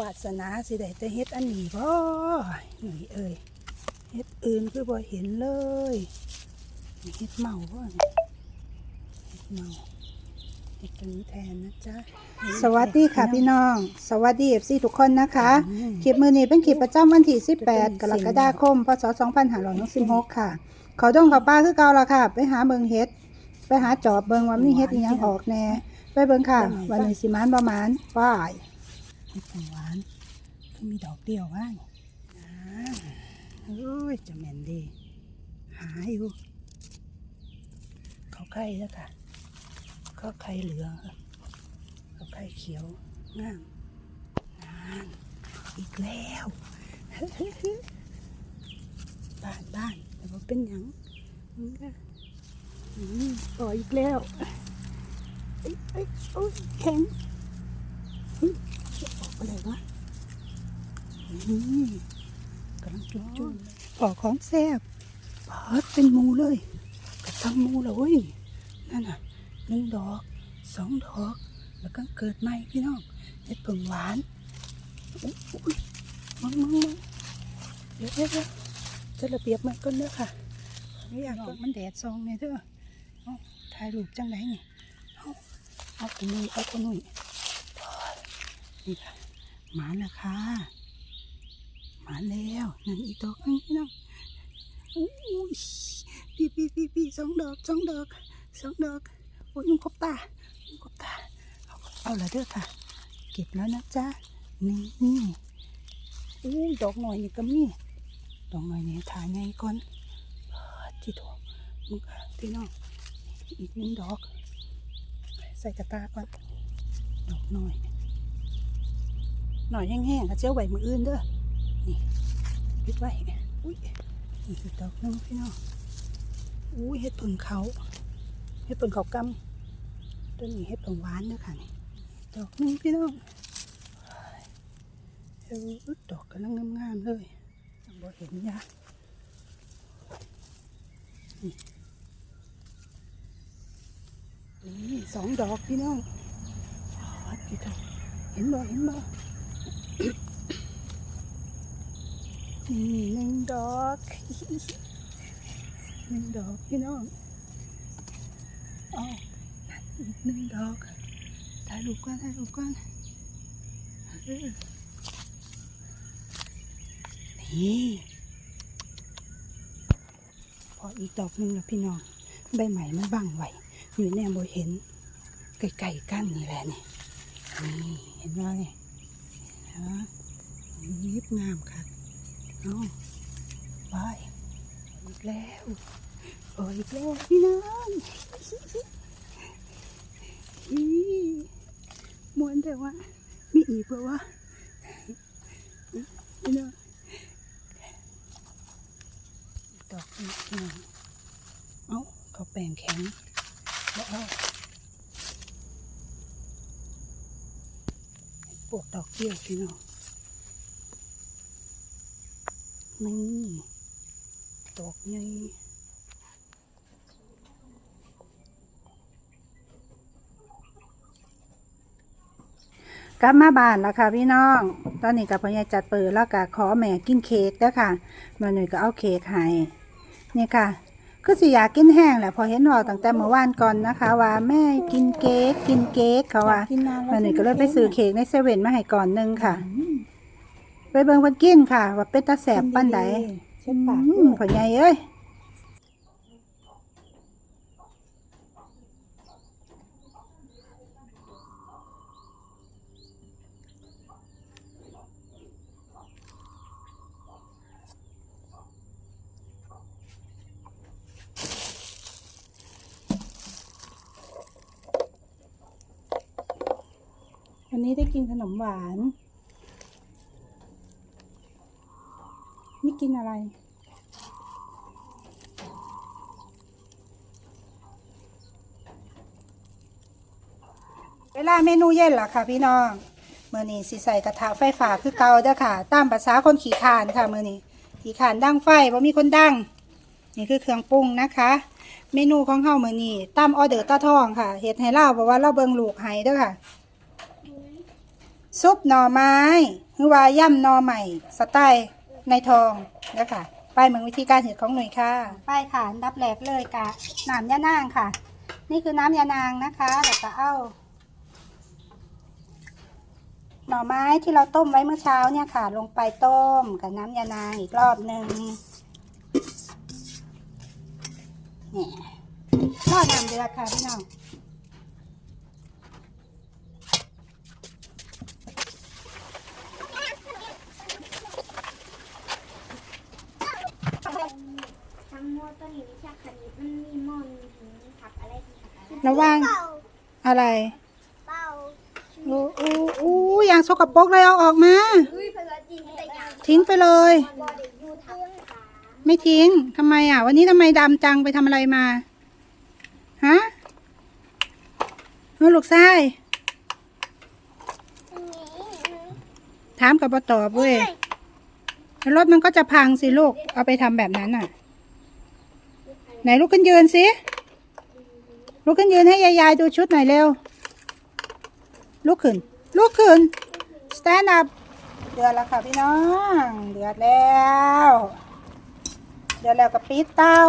วาสนาสิได้แต่เฮ็ดอันนี้บ่หน่อยเอ้ยเฮ็ดอื่นคือบ่เห็นเลยนี่เฮ็ดเมาบ่นี่เฮ็ดเมาเฮ็ดตัวนี้แทนนะจ๊ะสวัสดีค่ะพี่น้อง สวัสดีเอฟซีทุกคนนะคะ คลิปมือนี้เป็นคลิปประจำวันที่ 18 กรกฎาคม พศ 2566 ค่ะ เขาดงเขาป้าคือเก่าละค่ะ ไปหาเบิงเฮ็ด ไปหาจอบเบิงว่ามีเฮ็ดอีหยังออกแหน่ ไปเบิงค่ะ วันนี้สิมานประมาณป้าย เฮ็ดหวานคือมีดอกเดียวว่างอ่าโอ้ยจะแม่นดี หาอยู่เขาไข่แล้วค่ะเขาไข่เหลืองเอาไข่เขียวงามนานอีกแล้วบ้านบ้านแต่ว่าเป็นหยังอืมต่ออีกแล้วเอ้ยเอ้ยโอ้ยแข็ง ออกไปเลยวะอืมกำลังจุ่มๆปอกของแซ่บปอดเป็นมูเลยกระทังมูเลยเว้ยนั่นน่ะหนึ่งดอกสองดอก แล้วก็เกิดใหม่พี่น้องเห็ดผึ่งหวานอุ๊ยมึงมึงมึงเดี๋ยวเดี๋ยวจะระเบียบมันก่อนเด้อค่ะไม่อยากมันแดดซองเนี่ยเด้อถ่ายรูปจังไรนี่เอาเอาคนนุ่ยเอาคนนุ่ยโอ้ นี่ค่ะหมาแล้วค่ะหมาแล้วนั่นอีกดอกนึงพี่น้องอุ้ยพี่พี่พี่พี่สองดอกสองดอกสองดอกโอ้ยยุงคบตายุงคบตาเอาละเด้อค่ะ เก็บแล้วนะจ๊ะนี่นี่อู้ดอกหน่อยนี่ก็มีดอกหน่อยนี่ถ่ายไงก่อนเอิ้นที่ถูกมึงค่ะพี่น้องอีกหนึ่งดอก ใส่กระตาก่อนดอกหน่อย หน่อยแห้งๆค่ะเจ้าไหวมืออื่นเด้อนี่ปิดไว้อุ้ยนี่คือดอกนึงพี่น้องอุ้ยเห็ดผึ่งเขาเห็ดผึ่งเขากำตัวนี้เห็ดผึ่งหวานเด้อค่ะนี่ดอกนึงพี่น้องเออดอกกำลังงามๆเลยบ่เห็นยานี่นี่สองดอกพี่น้องอ๋อพี่น้องเห็นบ่เห็นบ่ นี่หนึ่งดอกหนึ่งดอกพี่น้องอ๋ออีกหนึ่งดอกถ่ายรูปก่อนถ่ายรูปก่อนนี่พออีกดอกหนึ่งแล้วพี่น้องใบใหม่มันบังไว้อยู่แนบเห็นไกลๆกันนี่แหละนี่นี่เห็นไหม ฮะยิบงามค่ะเอาไปอีกแล้วโอ้อีกแล้วพี่น้องอีมวนแต่ว่ามีอีกเพราะว่านี่เนาะดอกนี้พี่น้องเอาเขาแปลงแข็งแล้วเอา ปวดดอกเดียวพี่น้องนี่ดอกใหญ่กลับมาบ้านแล้วค่ะพี่น้อง ตอนนี้กับพ่อใหญ่จัดเปิดแล้วก็ขอแม่กินเค้กแล้วค่ะมาหน่อยก็เอาเค้กให้นี่ค่ะ คือสิอยากกินแห้งแหละพอเห็นว่าตั้งแต่เมื่อวานก่อนนะคะ ว่าแม่กินเค้กกินเค้กเขาว่ามาหน่อยก็เลยไปซื้อเค้กในเซเว่นมาให้ก่อนหนึงค่ะ ไปเบิ่งเพิ่นกินค่ะ ว่าเป็นตาแสบปานใดเช็ดปากอืมพ่อใหญ่เอ้ย วันนี้ได้กินขนมหวาน นี่กินอะไร เวลาเมนูเย็นล่ะค่ะพี่น้องเมื่อนี้สิใส่กระทะไฟฟ้าคือเก่าเด้อค่ะ ตามภาษาคนขี่ขานค่ะเมื่อนี้ขี่ขานดั้งไฟว่ามีคนดั้งนี่คือเครื่องปรุงนะคะ เมนูของเฮามื้อนี้ตามออเดอร์ตาทองค่ะเฮ็ดให้เล่าเพราะว่าเราเบิงลูกให้เด้อค่ะ ซุปหน่อไม้หรือว่าย่ำหน่อใหม่ สไตล์ในทองแล้วค่ะไปเมืองวิธีการเห็ดของหน่วยค่ะไปค่ะดับแรกเลยกะน้ำยานางค่ะ นี่คือน้ำยานางนะคะแล้วก็เอาหน่อไม้ที่เราต้มไว้เมื่อเช้าเนี่ยค่ะ ลงไปต้มกับน้ำยานางอีกรอบหนึ่งเนี่ยทอดน้ำเดือดค่ะพี่น้อง ทั้งหมดตัวนี้วิชาคณิตมันมีมอนถึงผักอะไรถึงผักอะไรระวังอะไรเป้าโอ้โอ้โอ้อย่างสกปรกเลยเอาออกมา อุ้ยภาษาจีนแต่ยังทิ้งไปเลย บอดี้ยูทังขาไม่ทิ้งทำไมอะ วันนี้ทำไมดำจังไปทำอะไรมาฮะเออลูกชายถามกับบตอบเว้ยแล้วรถมันก็จะพังสิลูก เอาไปทำแบบนั้นอะ ไหนลูกขึ้นยืนสิลูกขึ้นยืนให้ยายๆดูชุดหน่อยเร็ว ลุกขึ้น ลุกขึ้น stand up เดือดแล้วค่ะพี่น้อง เดือดแล้ว เดือดแล้วกับปี๊ดเต้า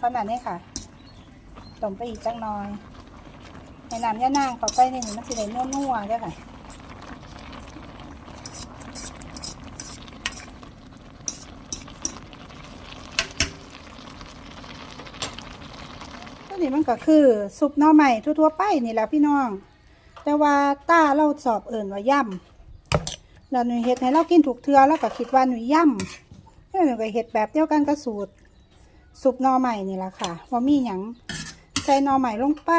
สำนันนี้ค่ะต้มไปอีกจังน่อยให้น้ำย่านางเขาไปนี่มันสิได้นัวๆด้วยค่ะ นี้มันก็คือซุปหน่อใหม่ทั่วๆไปนี่แหละพี่น้อง แต่ว่าต้าเราสอบเอิ่นว่าย่ำแล้วหนูเฮ็ดให้เรากินถูกเทือแล้วก็คิดว่าหนูย่ำแล้วหนูก็เฮ็ดแบบเดียวกันกับสูตรซุปหน่อใหม่นี่แหละค่ะว่ามีหยังใส่หน่อใหม่ลงไป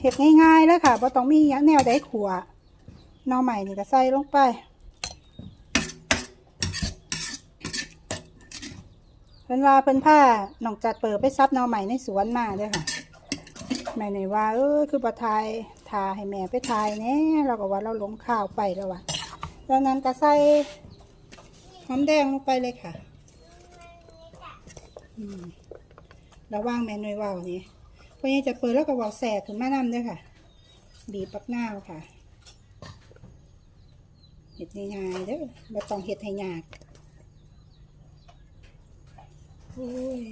เฮ็ดง่ายๆแล้วค่ะบ่ต้องมีแนวใดขัวหน่อใหม่นี่ก็ใส่ลงไปเพิ่นว่าเพิ่นผ้าน้องจัดเปิดไปซับหน่อใหม่ในสวนมาด้อค่ะ แม่นี่ว่า เออคือประทายทาให้แม่ไปทายแน่เราก็ว่าเราหลงข้าวไปแล้วว่ะดังนั้นก็ใส่หอมแดงลงไปเลยค่ะระว่างแม่หน่วยว่าวนี่พราะยังจะเปิดแล้วก็เวาวแสกถึงแมานำด้วยค่ะ บีบปักหน้าวค่ะเห็ดง่ายๆเด้อม่ต้องเห็ดให้ยากโอ้ย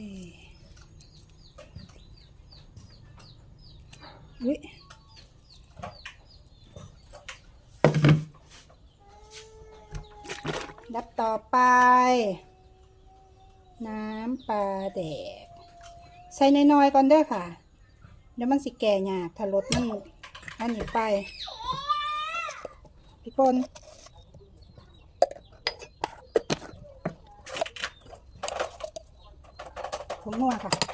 อุ้ยดับต่อไป น้ำปลาแดก ใส่น้อยๆก่อนเด้อค่ะ เดี๋ยวมันสิแก่ยากถ้ารสมันอันนี้ไปพี่ปนผมนัวค่ะ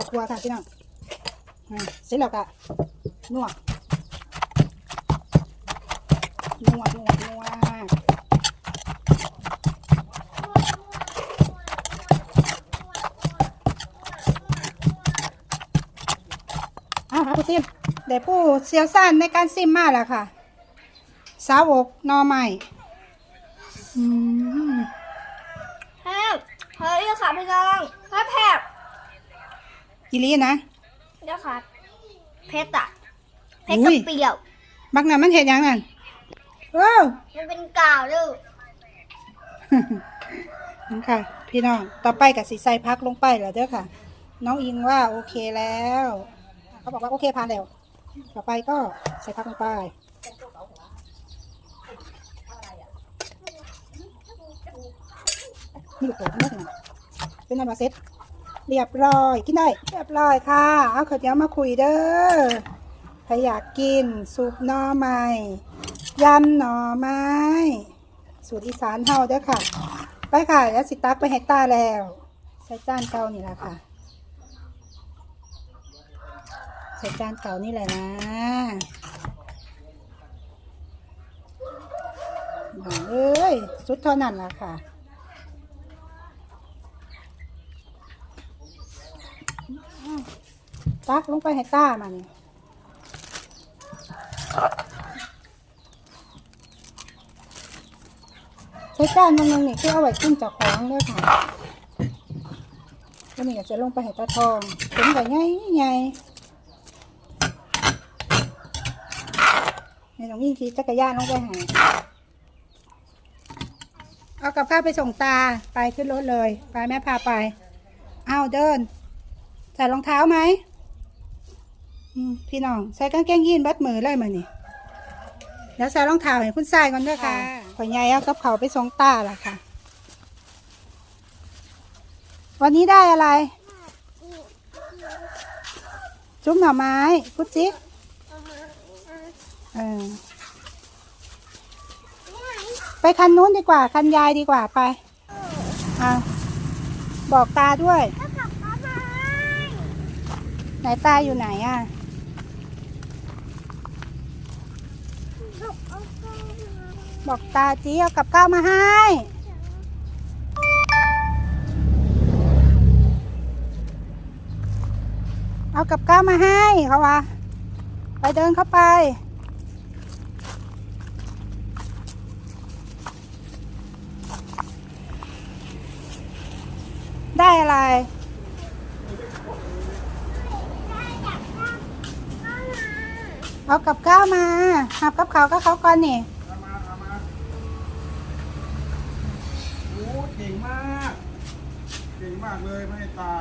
อครัวค่ะพี่น้องเสร็จแล้วก็นวดนวดนวดนวดอ้าวค่ะผู้ซิมเดี๋ยวผู้เชี่ยวชาญในการซิมมาแล้วค่ะ สาวกนอใหม่อืมแฮบเฮ้ยค่ะพี่น้องแฮบแฮบ อีหลีนะเดี๋ยวค่ะเพชรอะเพชรอุ้กับยเปรี้ยวบักน่ะมันเห็ดหยังนั่นโอ้มันเป็นกาวด้วยนั่นค่ะ พี่น้องต่อไปกับสีใส่พักลงไปแล้วเด้อค่ะ น้องอิงว่าโอเคแล้วเขาบอกว่าโอเคผ่านแล้ว ต่อไปก็ใส่พักลงไป นี่ลูกโป่งนี่นะเป็นอันว่าเซ็ต เรียบร้อยกินได้เรียบร้อยค่ะ เอาข้าวเหนียวมาคุยเด้อใครอยากกินซุปหน่อไม้ยำหน่อไม้ สูตรอีสานเฮาเด้อค่ะ ไปค่ะแล้วสิตักไปให้ตาแล้ว ใส่จานเก่านี่แหละค่ะ ใส่จานเก่านี่แหละนะหน่อเอ้ยสุดเท่านั้นละค่ะ ตักลงไปให้ต้ามานี่ใช้จานมันนึงนี่คือเอาไว้กินจากของเลยค่ะแล้วนี่ก็จะลงไปให้ตาทองเป็นแบบง่ายง่ายนี่น้องยิ่งขี่จักรยานลงไปหาเอากับข้าวไปส่งตาไปขึ้นรถเลย ไปแม่พาไป เอาเดิน ใส่รองเท้าไหม พี่น้อง ใส่กางเกงยีนส์บัดมือเลยมานี่เดี๋ยวใส่รองเท้าให้คุณชายก่อนด้วยค่ะขอยายเอากับเขาวไปส่งตาล่ะค่ะ วันนี้ได้อะไร จุ๊บหน่อไม้พุดจิเออไปคันนู้นดีกว่า คันยายดีกว่าไปเอาบอกตาด้วยก็กลับมาไหมไหนตาอยู่ไหนอะ ลูกเอาเข้ามา บอกตาจีเอากับข้าวมาให้ เอากับข้าวมาให้เขาว่าไปเดินเข้าไป ได้อะไรเอากับข้าวมาหับกับเขาก็เขาก่อนนี่ เอามาเอามาโอ้ เก่งมาก เก่งมากเลยไม่ให้ตา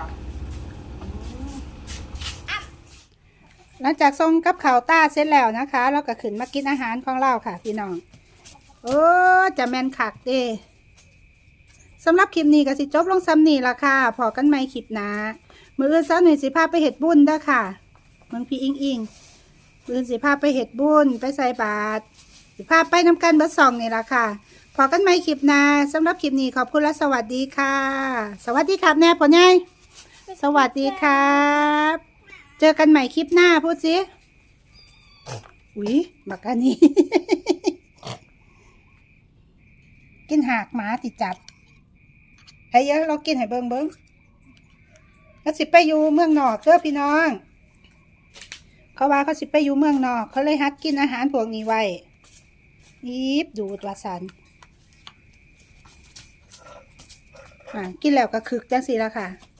หลังจากส่งกับข่าวต้าเสร็จแล้วนะคะ เราก็ขึ้นมากินอาหารของเราค่ะ พี่น้องโอ้จะแมนคักเด้สำหรับคลิปนี้ก็สิจบลงซ้ำนี่ละค่ะ พอกันไหมคลิปหนามืออื่นซะหน่อยสิพาไปเห็ดบุญเด้อค่ะเมืองพี่อิงอิงมืออื่นสิพาไปเห็ดบุญไปใส่บาตรสิพาไปน้ำกันเบดสองนี่ละค่ะพ อกันไหมคลิปหน้าสำหรับคลิปนี้ขอบคุณและสวัสดีค่ะ สวัสดีครับแน่พ่อใหญ่สวัสดีครับ เจอกันใหม่คลิปหน้าพูดสิอุ๊ยบักอันนี้ กินหากหมาติดจับให้เยอะเรากินให้เบิ้งเบิ้งแล้วสิไปอยู่เมืองนอกเด้อพี่น้อง เขาว่าเขาสิไปอยู่เมืองนอก เขาเลยฮัดกินอาหารพวกนี้ไว้ยีบดูดวาสันอ่า กินแล้วก็คึกจังสิละค่ะ